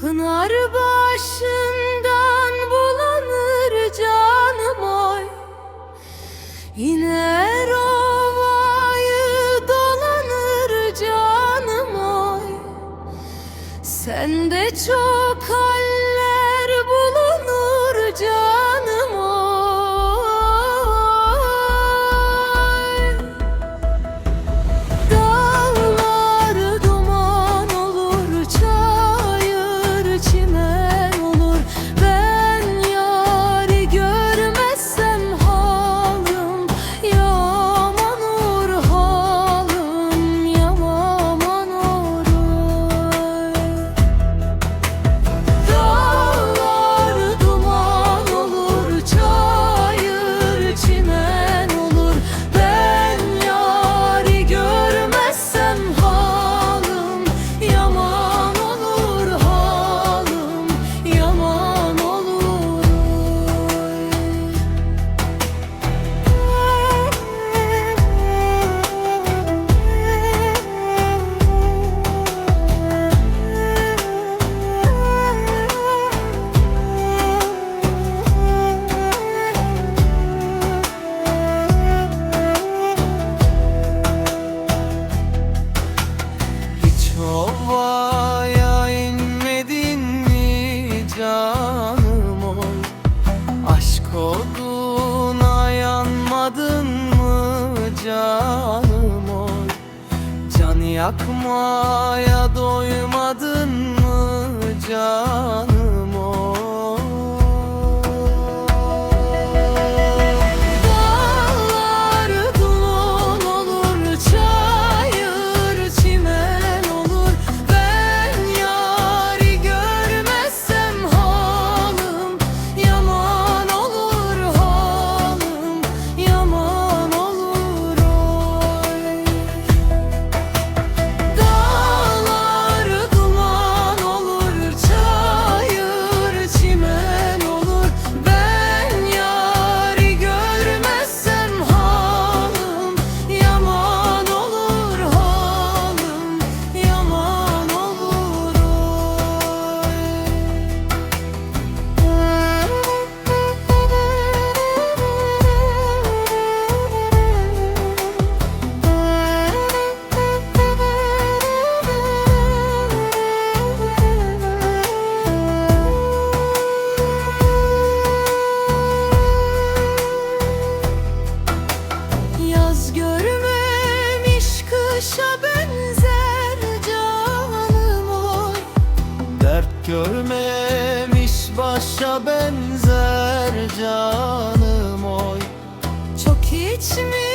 Pınar başından bulanır canım oy. İner ovayı dolanır canım oy. Sen de çok halledin Anladın mı canım oy? Can yakmaya Görmemiş başa benzer canım oy. Çok içmiş